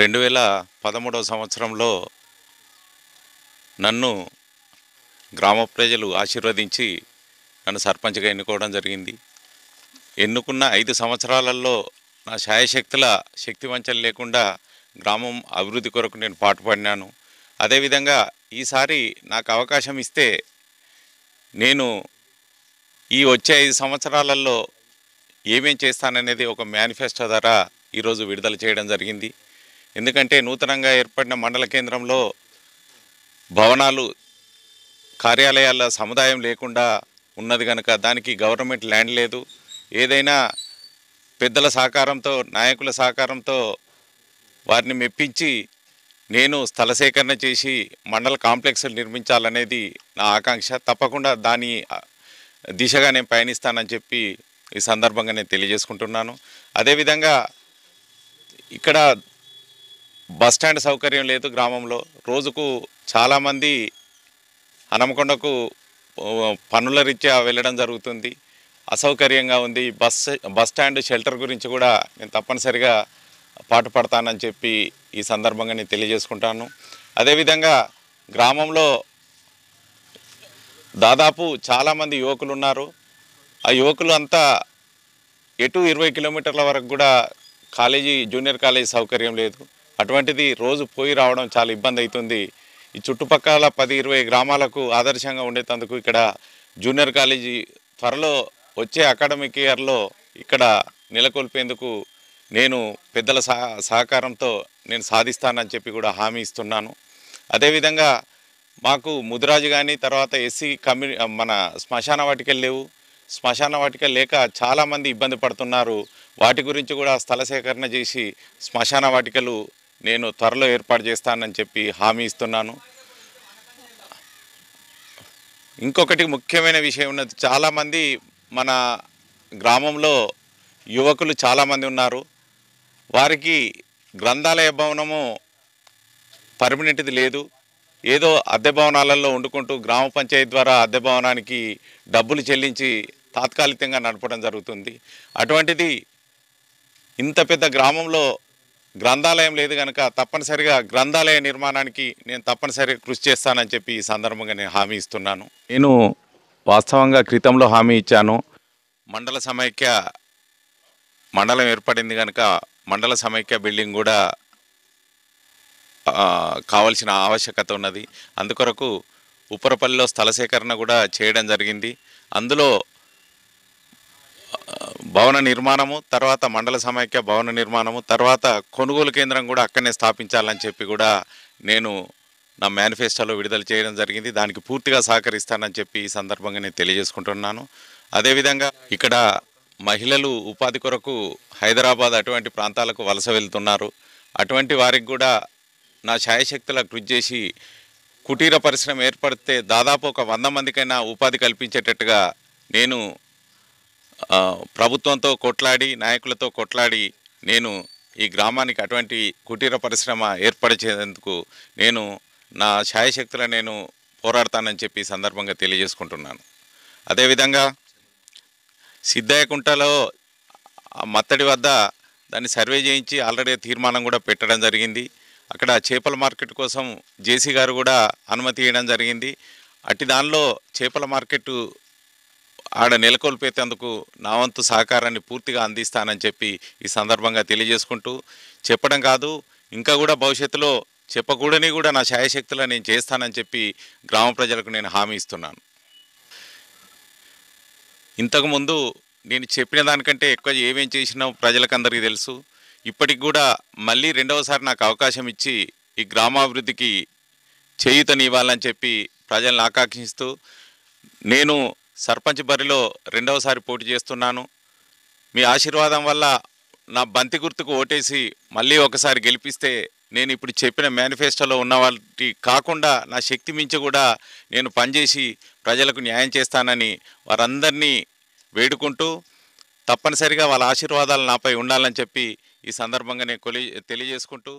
రెండు వేల పదమూడవ సంవత్సరంలో నన్ను గ్రామ ప్రజలు ఆశీర్వదించి నన్ను సర్పంచ్గా ఎన్నుకోవడం జరిగింది. ఎన్నుకున్న ఐదు సంవత్సరాలలో నా శాయశక్తుల శక్తి వంచలు లేకుండా గ్రామం అభివృద్ధి కొరకు నేను పాటుపడినాను. అదేవిధంగా ఈసారి నాకు అవకాశం ఇస్తే నేను ఈ వచ్చే ఐదు సంవత్సరాలలో ఏమేం చేస్తాననేది ఒక మేనిఫెస్టో ద్వారా ఈరోజు విడుదల చేయడం జరిగింది. ఎందుకంటే నూతనంగా ఏర్పడిన మండల కేంద్రంలో భవనాలు కార్యాలయాల సముదాయం లేకుండా ఉన్నది కనుక దానికి గవర్నమెంట్ ల్యాండ్ లేదు. ఏదైనా పెద్దల సహకారంతో నాయకుల సహకారంతో వారిని మెప్పించి నేను స్థల సేకరణ చేసి మండల కాంప్లెక్స్లు నిర్మించాలనేది నా ఆకాంక్ష. తప్పకుండా దాని దిశగా నేను పయనిస్తానని చెప్పి ఈ సందర్భంగా నేను తెలియజేసుకుంటున్నాను. అదేవిధంగా ఇక్కడ బస్ స్టాండ్ సౌకర్యం లేదు గ్రామంలో. రోజుకు చాలామంది హనమకొండకు పనుల రీత్యా వెళ్ళడం జరుగుతుంది. అసౌకర్యంగా ఉంది. బస్ బస్టాండ్ షెల్టర్ గురించి కూడా నేను తప్పనిసరిగా పాటుపడతానని చెప్పి ఈ సందర్భంగా నేను తెలియజేసుకుంటాను. అదేవిధంగా గ్రామంలో దాదాపు చాలామంది యువకులు ఉన్నారు. ఆ యువకులు అంతా ఎటు ఇరవై కిలోమీటర్ల వరకు కూడా కాలేజీ జూనియర్ కాలేజీ సౌకర్యం లేదు. అటువంటిది రోజు పోయి రావడం చాలా ఇబ్బంది అవుతుంది. ఈ చుట్టుపక్కల పది ఇరవై గ్రామాలకు ఆదర్శంగా ఉండేటందుకు ఇక్కడ జూనియర్ కాలేజీ త్వరలో వచ్చే అకాడమిక్ ఇయర్లో ఇక్కడ నెలకొల్పేందుకు నేను పెద్దల సహ సహకారంతో నేను సాధిస్తానని చెప్పి కూడా హామీ ఇస్తున్నాను. అదేవిధంగా మాకు ముదిరాజు కానీ తర్వాత ఎస్సీ కమ్యూని మన శ్మశాన వాటికలు లేవు. శ్మశాన వాటికలు లేక చాలామంది ఇబ్బంది పడుతున్నారు. వాటి గురించి కూడా స్థల సేకరణ చేసి శ్మశాన వాటికలు నేను త్వరలో ఏర్పాటు చేస్తానని చెప్పి హామీ ఇస్తున్నాను. ఇంకొకటి ముఖ్యమైన విషయం ఉన్నది చాలామంది మన గ్రామంలో యువకులు చాలామంది ఉన్నారు. వారికి గ్రంథాలయ భవనము పర్మనెంట్ది లేదు. ఏదో అద్దె భవనాలలో వండుకుంటూ గ్రామ పంచాయతీ ద్వారా అద్దె భవనానికి డబ్బులు చెల్లించి తాత్కాలికంగా నడపడం జరుగుతుంది. అటువంటిది ఇంత పెద్ద గ్రామంలో గ్రంథాలయం లేదు కనుక తప్పనిసరిగా గ్రంథాలయ నిర్మాణానికి నేను తప్పనిసరిగా కృషి చేస్తానని చెప్పి ఈ సందర్భంగా నేను హామీ ఇస్తున్నాను. నేను వాస్తవంగా క్రితంలో హామీ ఇచ్చాను. మండల సమైక్య మండలం ఏర్పడింది కనుక మండల సమైక్య బిల్డింగ్ కూడా కావాల్సిన ఆవశ్యకత ఉన్నది. అందుకొరకు ఉప్పరపల్లిలో స్థల సేకరణ కూడా చేయడం జరిగింది. అందులో భవన నిర్మాణము తర్వాత మండల సమైక్య భవన నిర్మాణము తర్వాత కొనుగోలు కేంద్రం కూడా అక్కడనే స్థాపించాలని చెప్పి కూడా నేను నా మేనిఫెస్టోలో విడుదల చేయడం జరిగింది. దానికి పూర్తిగా సహకరిస్తానని చెప్పి ఈ సందర్భంగా నేను తెలియజేసుకుంటున్నాను. అదేవిధంగా ఇక్కడ మహిళలు ఉపాధి కొరకు హైదరాబాద్ అటువంటి ప్రాంతాలకు వలస వెళ్తున్నారు. అటువంటి వారికి కూడా నా శాయశక్తుల కృషి చేసి కుటీర పరిశ్రమ ఏర్పడితే దాదాపు ఒక వంద మందికైనా ఉపాధి కల్పించేటట్టుగా నేను ప్రభుత్వంతో కొట్లాడి నాయకులతో కొట్లాడి నేను ఈ గ్రామానికి అటువంటి కుటీర పరిశ్రమ ఏర్పరిచేందుకు నేను నా ఛాయశక్తుల నేను పోరాడతానని చెప్పి సందర్భంగా తెలియజేసుకుంటున్నాను. అదేవిధంగా సిద్ధయ్యకుంటలో మత్తడి వద్ద దాన్ని సర్వే చేయించి ఆల్రెడీ తీర్మానం కూడా పెట్టడం జరిగింది. అక్కడ చేపల మార్కెట్ కోసం జేసీ గారు కూడా అనుమతి ఇవ్వడం జరిగింది. అట్టి దానిలో చేపల మార్కెట్ ఆడ నెలకొల్పేటందుకు నా వంతు సహకారాన్ని పూర్తిగా అందిస్తానని చెప్పి ఈ సందర్భంగా తెలియజేసుకుంటూ చెప్పడం కాదు ఇంకా కూడా భవిష్యత్తులో చెప్పకూడని కూడా నా శాయశక్తులు నేను చేస్తానని చెప్పి గ్రామ ప్రజలకు నేను హామీ ఇస్తున్నాను. ఇంతకుముందు నేను చెప్పిన దానికంటే ఎక్కువ ఏమేం చేసినా ప్రజలకందరికీ తెలుసు. ఇప్పటికి కూడా మళ్ళీ రెండవసారి నాకు అవకాశం ఇచ్చి ఈ గ్రామాభివృద్ధికి చేయూతనివ్వాలని చెప్పి ప్రజలను ఆకాంక్షిస్తూ నేను సర్పంచ్ బరిలో రెండవసారి పోటీ చేస్తున్నాను. మీ ఆశీర్వాదం వల్ల నా బంతి గుర్తుకు ఓటేసి మళ్ళీ ఒకసారి గెలిపిస్తే నేను ఇప్పుడు చెప్పిన మేనిఫెస్టోలో ఉన్న వాటి కాకుండా నా శక్తి మించి కూడా నేను పనిచేసి ప్రజలకు న్యాయం చేస్తానని వారందరినీ వేడుకుంటూ తప్పనిసరిగా వాళ్ళ ఆశీర్వాదాలు నాపై ఉండాలని చెప్పి ఈ సందర్భంగా నేను కొలి తెలియజేసుకుంటూ